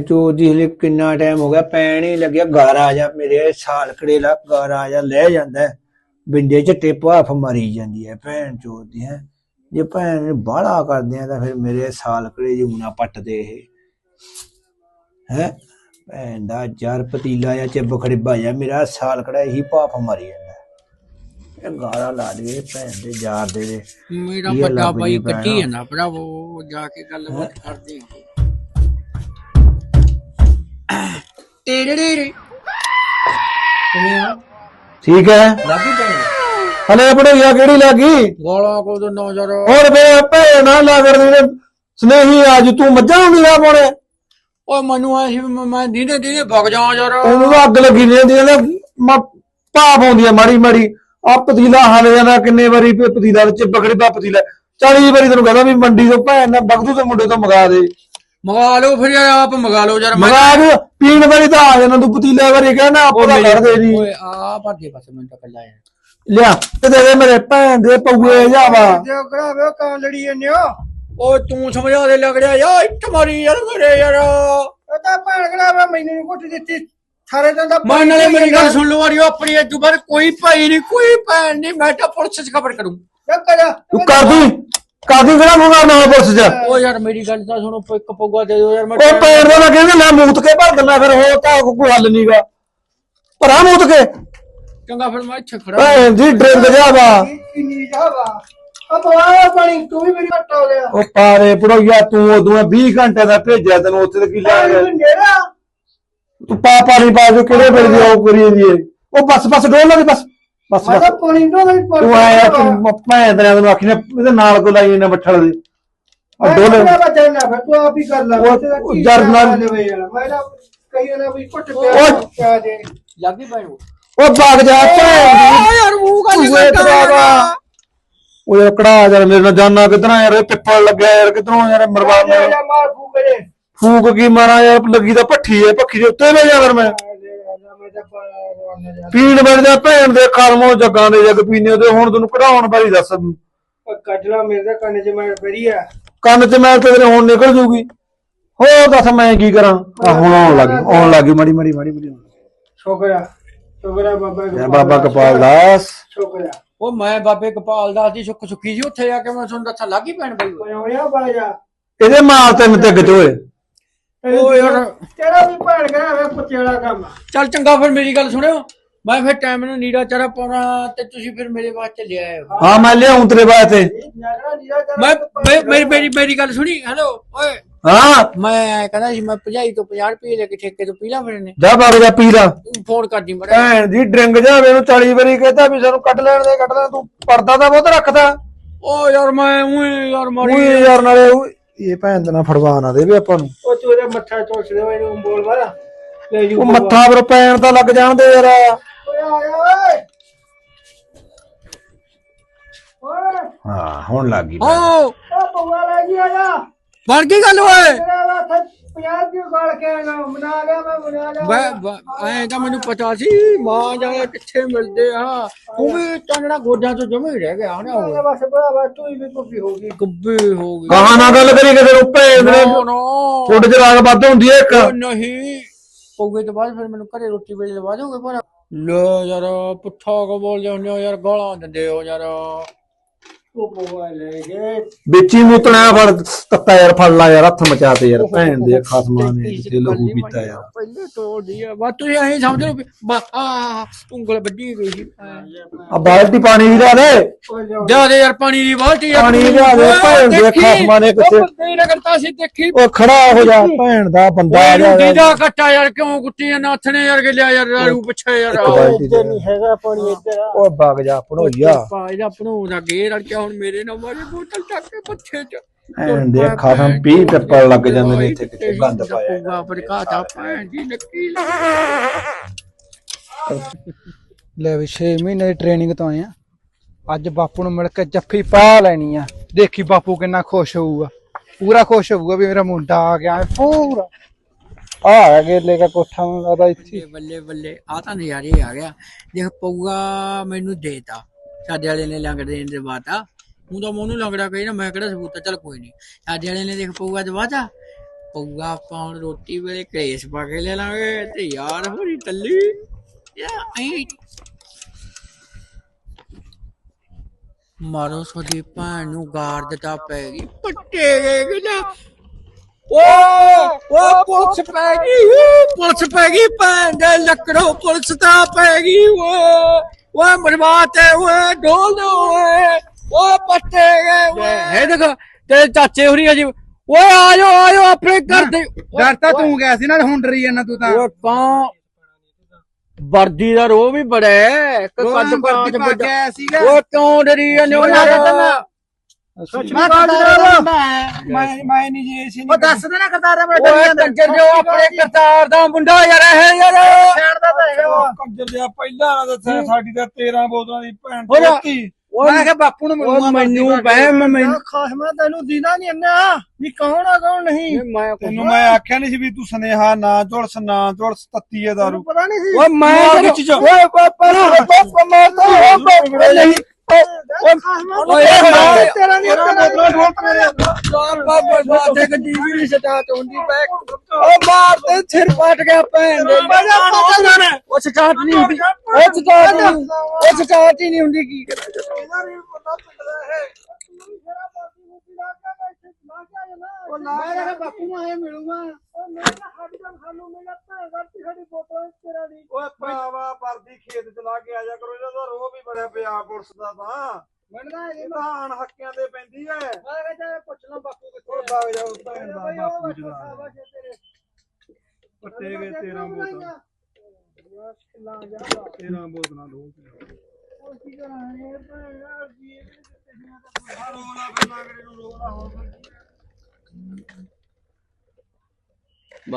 ਚੋ ਦੀ ਹਲੇ ਕਿੰਨਾ ਟਾਈਮ ਹੋ ਗਿਆ ਪੈਣ ਹੀ ਲੱਗਿਆ ਆ ਜਾ ਮੇਰੇ ਸਾਲਕੜੇ ਲਾ ਘਰ ਆ ਜਾ ਲੈ ਜਾਂਦਾ ਹੈ। ਬਿੰਦੇ ਚ ਟੇਪਾਫ ਮਰੀ ਜਾਂਦੀ ਹੈ ਭੈਣ ਚੋ ਦੀ ਹੈ ਜੇ ਭੈਣ ਨੇ ਬਾਹਲਾ ਕਰਦੇ ਆ ਤਾਂ ਫਿਰ ਮੇਰੇ ਸਾਲਕੜੇ ਜੂਨਾ ਪੱਟਦੇ ਇਹ ਹੈ ਭੈਣ ਦਾ ਜਰ ਪਤੀਲਾ ਜਾਂ ਚਿੱਬ ਖੜਿਬਾ ਜਾਂ ਮੇਰਾ ਸਾਲਕੜਾ ਇਹੀ ਭਾਫ ਮਰੀ ਜਾਂਦਾ ਹੈ। ਇਹ ਗਾਲਾਂ ਲਾ ਦੇ ਭੈਣ ਦੇ ਯਾਰ ਦੇ ਮੇਰਾ ਵੱਡਾ ਭਾਈ ਜੀ। ਕੱਟੀ ਹੈ ਨਾ ਭਰਾਵੋ ਜਾ ਕੇ ਗੱਲਬਾਤ ਕਰਦੇ ਹਾਂ ਕਿਵੇਂ ਆ ਠੀਕ ਹੈ। ਲੱਗੀ ਪਈ ਹਲੇ ਪੜੋਈਆ ਕਿਹੜੀ ਲੱਗੀ? ਗਾਲਾਂ ਕੋ ਤੋਂ ਨਜ਼ਰ ਹੋਰ ਵੇ ਭੈਣ ਲੱਗਦੀ ਨੇ। ਸਨੇਹੀ ਅੱਜ ਤੂੰ ਮੱਝਾਂ ਨੂੰ ਲਿਆ ਪਾਉਣੇ। ਓਏ ਮੈਨੂੰ ਐ ਸੀ ਵੀ ਮੈਂ- ਦੀਨੇ ਦੀਨੇ ਭਗ ਜਾ ਯਾਰ। ਉਹਨੂੰ ਤਾਂ ਅੱਗ ਲੱਗੀ ਨੇ ਦੀ ਨੇ ਭਾਪ ਆਉਂਦੀ ਆ ਮਾੜੀ ਮਾੜੀ। ਆ ਪਤੀਲਾ ਹਾਲੇ ਜਾਂਦਾ ਕਿੰਨੇ ਵਾਰੀ ਪ- ਪਤੀਲਾ ਵਿੱਚ ਬਗੜੇ ਦਾ ਪਤੀਲਾ। 40 ਵਾਰੀ ਤੈਨੂੰ ਕਹਿੰਦਾ ਵੀ ਮੰਡੀ ਤੋਂ ਭੈਣ ਨਾਲ ਬਗਦੂ ਦੇ ਮੁੰਡੇ ਤੋਂ ਮੰਗਾ ਦੇ। ਮੰਗਾ ਲਓ ਫਿਰ ਯਾਰ ਆਪ ਮੰਗਾ ਲਓ ਯਾਰ ਮੈਂ ਮੰਗਾ ਦੇ ਪੀਣ ਵਾਰੀ ਤਾਂ ਆ ਜਾਣਾ ਤੂੰ ਪਤੀਲਾ ਵਾਰੀ ਕਹਿੰਦਾ ਆਪੋ ਦਾ ਕਰ ਦੇ ਦੀ ਓਏ ਆ ਭਰਦੇ ਬਸ ਮੈਨੂੰ ਤਾਂ ਕੱਲਾ ਯਾਰ ਲਿਆ ਤੇ ਦੇ ਦੇ ਮੇਰੇ ਭੈਣ ਦੇ ਪਊਏ ਜਾਵਾ। ਜੋ ਕਰਾਵੇ ਕਾਂ ਲੜੀ ਜੰਨੇ ਓ ਤੂੰ ਸਮਝਾ ਦੇ ਲੱਗ ਰਿਹਾ ਯਾ ਇੱਟ ਮਾਰੀ ਯਾਰ ਮੇਰੇ ਯਾਰ। ਤਾਂ ਭੈਣ ਕਰਾਵਾ ਮੈਨੂੰ ਨੀ ਘੁੱਟ ਦਿੱਤੀ। ਸਾਰੇ ਦਿਨ ਦਾ ਮੈਂ ਨਾਲੇ ਮੇਰੀ ਗੱਲ ਸੁਣ ਲਓ ਵਾਰੀਓ ਆਪਣੀ ਅੱਜ ਬਾਅਦ ਕੋਈ ਭਾਈ ਨਹੀਂ ਕੋਈ ਭੈਣ ਨਹੀਂ ਮੈਂ ਤਾਂ ਪੁਲਿਸ 'ਚ ਖਬਰ ਕਰੂੰ। ਕਰਾ ਤੂੰ ਕਰਦੀ ਕਿਹੜਾ ਮੁੰਗਾ ਨਾ ਪੁਲਿਸ ਚ। ਓ ਯਾਰ ਮੇਰੀ ਗੱਲ ਤਾਂ ਸੁਣੋ ਇੱਕ ਪਊਗਾ ਦੇ ਦਿਓ ਯਾਰ ਮੈਂ ਉਹ ਪੈਰ ਦਾ ਮੈਂ ਕਹਿੰਦਾ ਮੈਂ ਮੂਤ ਕੇ ਭਰ ਦਿੰਦਾ ਫਿਰ ਹੋ ਤਾਂ ਕੋਈ ਹੱਲ ਨਹੀਂਗਾ ਭਰਾ ਮੂਤ ਕੇ? ਚੰਗਾ ਫਿਰ ਮੈਂ ਇੱਥੇ ਖੜਾ। ਭੈਣ ਦੀ ਡਰਿੰਗ ਜਾਵਾ ਕਿੰਨੀ ਜਾਵਾ ਆ ਬਵਾਇਆ ਪਾਣੀ ਤੂੰ ਵੀ ਮੇਰੀ ਘੱਟ ਹੋ ਗਿਆ। ਉਹ ਪਾਰੇ ਪੜੋਈਆ ਤੂੰ ਉਦੋਂ 20 ਘੰਟੇ ਦਾ ਭੇਜਿਆ ਤੈਨੂੰ ਉੱਥੇ ਤੇ ਕੀ ਲੈ ਗਿਆ? ਨੇਰਾ ਤੂੰ ਪਾ ਪਾਣੀ ਪਾ ਜੋ ਕਿਹੜੇ ਵੇਲੇ ਦੀ ਉਹ ਕਰੀ ਜਾਂਦੀ ਏ ਉਹ ਬਸ ਬਸ ਡੋਲ ਲਾ ਦੇ ਬਸ। ਬਸ ਮੈਂ ਤਾਂ ਪਾਣੀ ਤੋਂ ਨਹੀਂ ਤੂੰ ਆਇਆ ਤੂੰ ਭੈਣ ਦੇ ਨਾਲ ਆਖੀ ਨੇ ਇਹਦੇ ਨਾਲ ਕੋ ਲਾਈ ਨੇ ਬੱਠਲ ਦੀ। ਆ ਡੋਲ। ਤੂੰ ਆਪ ਹੀ ਕਰ ਲੈ ਉਹ- ਤੇਰਾ ਜਰ ਨਾਲ- ਮੈਂ ਤਾਂ ਕਈ ਨਾ ਵੀ ਘੁੱਟ ਪਿਆ ਉਹ- ਪਿਆ ਦੇ ਲੱਗੀ ਭੈਣ ਉਹ। ਭਾਗ ਜਾ ਭੈਣ ਦੀ ਯਾਰ ਮੂੰਹ ਇਹ ਤਰਾਵਾ ਉਹ ਕੜਾ ਯਾਰ ਮੇਰੇ ਨਾਲ ਜਾਨਾ ਕਿਤਨਾ ਯਾਰ ਇਹ ਪਿੱਪਲ ਲੱਗਿਆ ਯਾਰ ਕਿਤਨੋਂ ਯਾਰ ਮਰਵਾ ਮੈਂ। ਜਾ ਮਾਰ ਫੂਕ ਕੀ ਮਾਰਾਂ ਯਾਰ ਲੱਗੀ ਤਾਂ ਭੱਠੀ ਏ ਭੱਖੀ ਦੇ ਉੱਤੇ ਲੈ ਜਾ ਫਿਰ ਮੈਂ। ਜਾ ਪੀਣ ਵੜਦਾ ਭੈਣ ਦੇ ਕਰਮੋਂ ਜੱਗਾਂ ਦੇ ਜੱਗ ਪੀਨੇ ਉਹਦੇ ਹੁਣ ਤੈਨੂੰ ਕਢਾਉਣ ਬਾਰੇ ਦੱਸ। ਕੱਢ ਲਾ ਮੇਰੇ ਤਾਂ ਕੰਨ 'ਚ ਮੈਂ ਬੜੀ ਆ। ਕੰਨ ਤੇ ਮੈਂ ਤੇਰੇ ਹੁਣ ਨਿਕਲ ਜੂਗੀ? ਹੋਰ ਦੱਸ ਮੈਂ ਕੀ ਕਰਾਂ? ਆ ਹੁਣ ਆਉਣ ਲੱਗੀ ਆਉਣ ਲੱਗੀ ਮੜੀ ਮੜੀ ਮੜੀ ਮੜੀ। ਛੋਕਰਾ ਛੋਕਰਾ ਬਾਬਾ ਜੈ ਬਾਬਾ ਕਪਾਲ ਦਾਸ। ਛੋਕਰਾ ਉਹ ਮੈਂ ਬਾਬੇ ਕਪਾਲ ਦਾਸ ਦੀ ਸੁੱਖ ਸੁੱਖੀ ਸੀ ਉੱਥੇ ਜਾ ਕੇ ਮੈਂ ਤੁਹਾਨੂੰ ਦੱਸਾਂ ਲੱਗੀ ਭੈਣ ਬਈ? ਓਏ ਹੋਇਆ ਬਾਜਾ ਇਹਦੇ ਮਾਰ ਤੈਨੂੰ ਤੇ ਗਚੋਏ ਓ ਯਾਰ ਤੇਰਾ ਵੀ ਭੈਣ ਕਰਾ ਵੇ ਪੁੱਤੇ ਵਾਲਾ ਕੰਮ ਚੱਲ ਚੰਗਾ ਫਿਰ ਮੇਰੀ ਗੱਲ ਸੁਣਿਓ। ਮੈਂ ਫਿਰ ਟਾਈਮ ਨੂੰ ਨੀੜਾ ਚਾਰਾ ਪਾਉਣਾ ਤੇ ਤੁਸੀਂ ਫਿਰ ਮੇਰੇ ਵਾਸਤੇ ਲੈ ਆਇਓ ਹਾਂ ਮੈਂ ਲਿਆਉਂ ਤੇਰੇ ਵਾਸਤੇ ਮੈਂ ਮੈਂ- ਮੇਰੀ ਮੇਰੀ ਮੇਰੀ ਗੱਲ ਸੁਣੀ। ਹੈਲੋ ਓਏ। ਹਾਂ। ਮੈਂ ਕਹਿੰਦਾ ਸੀ ਮੈਂ 50 ਤੋਂ 50 ਰੁਪਏ ਲੈ ਕੇ ਠੇਕੇ ਤੋਂ ਪੀ ਲਾ ਫਿਰ ਨੇ ਜਾ ਬਾਬਾ ਜਾ ਪੀ ਲਾ ਤੂੰ ਫੋਨ ਕਰਦੀ ਮੜਾ ਭੈਣ ਦੀ ਡਰਿੰਗ ਜਾ ਮੈਨੂੰ 40 ਵਾਰੀ ਕਹਤਾ ਵੀ ਸਾਨੂੰ ਕੱਢ ਲੈਣ ਦੇ ਕੱਢ ਲੈ ਤੂੰ ਪਰਦਾ ਤਾਂ ਬਹੁਤ ਰੱਖਦਾ। ਓ ਯਾਰ ਮੈਂ ਉਹੀ ਯਾਰ ਮਾਰੀ ਉਹੀ ਯਾਰ ਨਾਲੇ ਉਹ- ਇਹ ਭੈਣ ਦੇ ਨਾਲ ਫੜਵਾ ਨਾ ਦੇਵੇ ਆਪਾਂ ਨੂੰ। ਉਹ ਤੂੰ ਇਹਦਾ ਮੱਥਾ ਚੋਚ ਦੇ ਮੈਨੂੰ ਬੋਲ ਵਾਲਾ ਲੈ ਜੂ ਉਹ ਮੱਥਾ ਪਰ ਪੈਣ ਤਾਂ ਲੱਗ ਜਾਣਦੇ ਯਾਰ। ਓਏ ਆਏ ਓਏ ਓਏ। ਹਾਂ ਹੁਣ ਲੱਗ ਗਈ। ਓ ਉਹ ਪਵਾ ਲੈ ਜੀ ਆਇਆ ਬਣ ਗਈ ਗੱਲ ਓਏ। ਤੇਰਾ 50 ਦੀ ਗਾਲ ਕੇ ਆਇਆ ਮਨਾ ਲਿਆ ਮੈਂ ਮਨਾ ਲਿਆ। ਮੈਂ ਐ ਤਾਂ ਮੈਨੂੰ ਪਤਾ ਸੀ ਮਾਂ ਜਾਣੇ ਕਿੱਥੇ ਮਿਲਦੇ ਆ। ਤੂੰ ਵੀ ਟੰਗਣਾ ਗੋਡਿਆਂ ਤੋਂ ਜਮੇ ਹੀ ਰਹਿ ਗਿਆ ਹਨਾ ਮੈਂ ਉਹ ਬਸ ਭਰਾਵਾ ਤੂੰ ਹੀ ਵੀ ਕੁੱਪੀ ਹੋ ਗਈ। ਗੱਬੇ ਹੋ ਗਏ। ਕਹਾਂ ਨਾ ਗੱਲ ਕਰੀ ਕਿਸੇ ਨੂੰ ਭੈਣ ਦੇ ਨੋ ਨੋ। ਛੋਟੇ ਜਿਹੇ ਰਾਗ ਵੱਧ ਹੁੰਦੀ ਹੈ ਇੱਕ। ਉਹ ਨਹੀਂ। ਤੋਂ ਬਾਅਦ ਫਿਰ ਮੈਨੂੰ ਘਰੇ ਰੋਟੀ ਵੇਲੇ ਲਵਾ ਦੋਗੇ ਪਰ ਲੈ ਯਾਰ ਪੁੱਠਾ ਕੋ ਬੋਲ ਜਾਂਦੇ ਹੋ ਯਾਰ ਗਾਲਾਂ ਦਿੰਦੇ ਹੋ ਯਾਰ। ਉਹ ਪਵਾ ਲੈ ਗਏ ਵਿੱਚ ਹੀ ਮੁੱਤਣਾ ਫੜ ਤੱਤਾ ਯਾਰ ਫੜ ਲਾ ਯਾਰ ਹੱਥ ਮਚਾ ਤੇ ਯਾਰ ਭੈਣ ਦੇ ਖਸਮਾਂ ਨੇ ਤੇ ਲਹੂ ਨੀ ਪੀਤਾ ਯਾਰ। ਪਹਿਲੇ ਤੋੜ ਦੀ ਆ। ਬਸ ਤੁਸੀਂ ਐਂ ਸਮਝ ਲਓ ਬਸ ਆ ਉਂਗਲ ਵੱਡੀ ਗਈ ਸੀ। ਆ ਬਾਲਟੀ ਪਾਣੀ ਦੀ ਲਿਆ ਦੇ। ਓਏ ਲਿਆਓ। ਜਾ ਦੇ ਯਾਰ ਪਾਣੀ ਦੀ ਬਾਲਟੀ ਯਾਰ ਪਾਣੀ ਲਿਆ ਦੇ, ਭੈਣ ਦੇ ਖਸਮਾਂ ਨੇ ਕਿੱਥੇ- ਬੰਦੇ ਨੇ ਕਰਤਾ ਸੀ ਦੇਖੀ। ਉਹ ਖੜਾ ਹੋ ਜਾ ਭੈਣ ਦਾ ਬੰਦਾ ਆ ਜਾ ਰੋਟੀ ਦਾ ਕੱਟਾ ਯਾਰ ਕਿਉਂ ਕੁੱਟੀਆਂ ਨਾਥਣੇ ਯਾਰ ਕੇ ਲਿਆ ਯਾਰ ਰਾੜੂ ਪਿੱਛੇ ਯਾਰ। ਇੱਕ ਬਾਲਟੀ ਇੱਧਰ ਨਹੀਂ ਹੈਗਾ ਪਾਣੀ ਇੱਧਰ। ਆ। ਓਏ ਵਗ ਜਾ ਪੜੋਈਆ ਪਾ ਇਹਦਾ ਭਣੋ ਦਾ ਗੇਰ ਅੜ ਕੇ ਹੁਣ ਮੇਰੇ ਨਾਲ ਮਾਰੀ ਬੋਤਲ ਚੱਕ ਕੇ ਪੱਛੇ ਚ। ਭੈਣ ਦੇ ਖਸਮ ਪੀ ਪਿੱਪਲ ਲੱਗ ਜਾਂਦੇ ਨੇ ਇੱਥੇ ਕਿਤੇ ਗੰਦ ਪਾਇਆ ਪਊਗਾ ਪਰ ਕਾਤਾ ਭੈਣ ਦੀ ਨੱਕੀ ਲੈ। ਵੀ 6 ਮਹੀਨੇ ਦੀ ਟ੍ਰੇਨਿੰਗ ਤੋਂ ਆਏ ਆ। ਅੱਜ ਬਾਪੂ ਨੂੰ ਮਿਲ ਕੇ ਜੱਫੀ ਪਾ ਲੈਣੀ ਆ। ਦੇਖੀ ਬਾਪੂ ਕਿੰਨਾ ਖੁਸ਼ ਹੋਊਗਾ। ਪੂਰਾ ਖੁਸ਼ ਹੋਊਗਾ ਵੀ ਮੇਰਾ ਮੁੰਡਾ ਆ ਗਿਆ ਪੂਰਾ। ਆ ਆ ਗੇਲੇ ਦਾ ਕੋਠਾ ਮੈਨੂੰ ਲੱਗਦਾ ਇੱਥੇ। ਬੱਲੇ ਬੱਲੇ ਬੱਲੇ ਆ ਤਾਂ ਨਜ਼ਾਰੇ ਆ ਗਿਆ। ਦੇਖ ਪਊਗਾ ਮੈਨੂੰ ਦੇਤਾ। ਸਾਡੇ ਵਾਲੇ ਨੇ ਲੰਗੜ ਦੇਣ ਦੇ ਬਾਤਾ ਤਾਂ ਮੋਨੂੰ ਲੰਗੜਾ ਕਹੀ ਨਾ ਮੈਂ ਕਿਹੜਾ ਸਬੂਤ ਆ, ਚੱਲ ਕੋਈ ਨਹੀਂ ਸਾਡੇ ਵਾਲੇ ਨੇ ਦੇਖ ਪਊਗਾ ਦਵਾਤਾ ਪਊਗਾ ਆਪਾਂ ਹੁਣ ਰੋਟੀ ਵੇਲੇ ਕੇਸ ਪਾ ਕੇ ਲੈ ਲਾਂਗੇ ਤੇ ਯਾਰ ਹੋਰੀ ਟੱਲੀ ਯਾ ਐਂ ਮਾਰੋ ਸੋਦੀ ਭੈਣ ਨੂੰ ਗਾਰ ਦਿੱਤਾ ਪੈ ਗਈ। ਪੱਟੇ ਗਏ ਓ ਓ ਪੁਲਿਸ ਪੈ ਗਈ। ਓ, ਪੁਲਿਸ ਪੈ ਗਈ ਭੈਣ ਦੇ ਲੱਕੜੋ ਪੁਲਿਸ ਤਾਂ ਪੈ ਗਈ। ਓ। ਓ ਮਰਵਾਤੇ ਓਏ ਡੋਲ ਦੋ ਓਏ ਓ ਪੱਟੇ ਗਏ ਓਏ। ਹੈ ਦੇਖ ਤੇਰੇ ਚਾਚੇ ਹੋਰੀ ਅਜੀ ਓਏ ਆ ਜਾਓ ਆ ਜਾਓ ਆਪਣੇ ਘਰ ਦੇ ਡਰ ਤਾਂ ਤੂੰ ਗਿਆ ਸੀ ਨਾਲ ਹੁਣ ਡਰੀ ਜਾਂਦਾ ਤੂੰ ਤਾਂ। ਓ ਕਾਂ ਵਰਦੀ ਦਾ ਰੋ ਵੀ ਬੜਾ ਹੈ ਕੱਦ ਵਰਦੀ ਪਾ ਕੇ ਆਇਆ ਸੀਗਾ। ਉਹ ਕਿਉਂ ਡਰੀ ਜਾਂਦੇ ਹੋ ਯਾਰ? ਮੈਂ। ਮੈਂ ਮੈਂ ਨਹੀਂ ਜੀ ਸੀ ਉਹ ਦੱਸ ਦੇ ਨਾ ਕਤਾਰਾ ਮੈਂ ਓਏ ਕੰਜਰ ਜੋ ਆਪਣੇ ਕਰਤਾਰ ਦਾ ਮੁੰਡਾ ਯਾਰ ਇਹ ਯਾਰ। ਛੇੜਦਾ ਤਾਂ ਹੈਗਾ ਵਾ। ਕੰਜਰ ਜਿਹਾ ਪਹਿਲਾਂ ਨਾ ਦੱਸਿਆ ਸਾਡੀ ਤਾਂ 13 ਬੋਤਲਾਂ ਦੀ ਭੈਣ? ਚੋਤੀ। ਮੈਂ ਕਿਹਾ ਬਾਪੂ ਨੂੰ ਮਿਲੂੰਗਾ ਮੈਨੂੰ ਬਹਿ ਮੈਨੂੰ ਖਾਸਮਾ ਤੈਨੂੰ ਦੀਦਾ ਨਹੀਂ ਅੰਨਾ ਵੀ ਕੌਣ ਆ ਕੌਣ ਨਹੀਂ। ਮੈਂ ਤੈਨੂੰ ਮੈਂ ਆਖਿਆ ਨਹੀਂ ਸੀ ਵੀ ਤੂੰ ਸਨੇਹਾ ਨਾ ਝੁਲਸ ਨਾ ਝੁਲਸ ਤੱਤੀ ਹੈ ਦਾਰੂ ਪਤਾ ਨਹੀਂ ਸੀ। ਓਏ ਮੈਂ ਮਾਰ। ਓਏ ਪਾਪਾ ਨਾ ਪਾਪਾ ਮੈਂ ਤਾਂ ਓਏ ਪਾਪਾ ਨਹੀਂ। ਓਏ ਮੈਂ ਤੇਰਾ ਨਹੀਂ ਬੋਤਲਾਂ ਢੋਲ ਮੇਰੇ ਪਾਪਾ ਬਾਤੇ ਗੱਡੀ ਵੀ ਨਹੀਂ ਸਟਾਰਟ ਹੁੰਦੀ ਪੈ। ਓ ਮਾਰ ਤੇ ਸਿਰ ਪਟ ਗਿਆ ਭੈਣ ਦੇ। ਉਹ ਸਟਾਰਟ ਨਹੀਂ ਹੁੰਦੀ। ਉਹ ਸਟਾਰਟ ਨਹੀਂ ਉਹ ਸਟਾਰਟ ਹੀ ਨਹੀਂ ਹੁੰਦੀ ਕੀ ਕਰਾਂ ਮੈਂ ਕਿਹਾ ਬਾਪੂ ਨੂੰ ਆਏ ਮਿਲੂਗਾ। ਓਏ ਪਾਵਾ ਵਰਦੀ ਖੇਤ ਚ ਲਾ ਕੇ ਆ ਜਾ ਕਰੋ ਇਹਦਾ ਤਾਂ ਰੋਹ ਵੀ ਬੜਿਆ ਪਿਆ ਪੁਲਿਸ ਦਾ ਤਾਂ। ਮੰਨਦਾ ਇਹ ਤਾਂ ਅਣ ਹੱਕਿਆਂ ਤੇ ਪੈਂਦੀ ਐ ਉਹ ਵਗ ਜਾ ਉਸ ਭੈਣ ਦਾ ਬਾਪੂ ਬੱਚਾ ਜਦਾ ਸਾਵਾ ਜੇ ਤੇਰੇ। ਪੱਟੇ ਗਏ 13 ਬੋਤਲਾਂ। ਯਾਰ ਕਿੱਲਾ ਜਾ। 13 ਬੋਤਲਾਂ ਦੋ। ਕੀ ਰੋਲਾ ਫਿਰ ਲਾਗੜੇ ਨੂੰ ਰੋਲਾ ਹੋਰ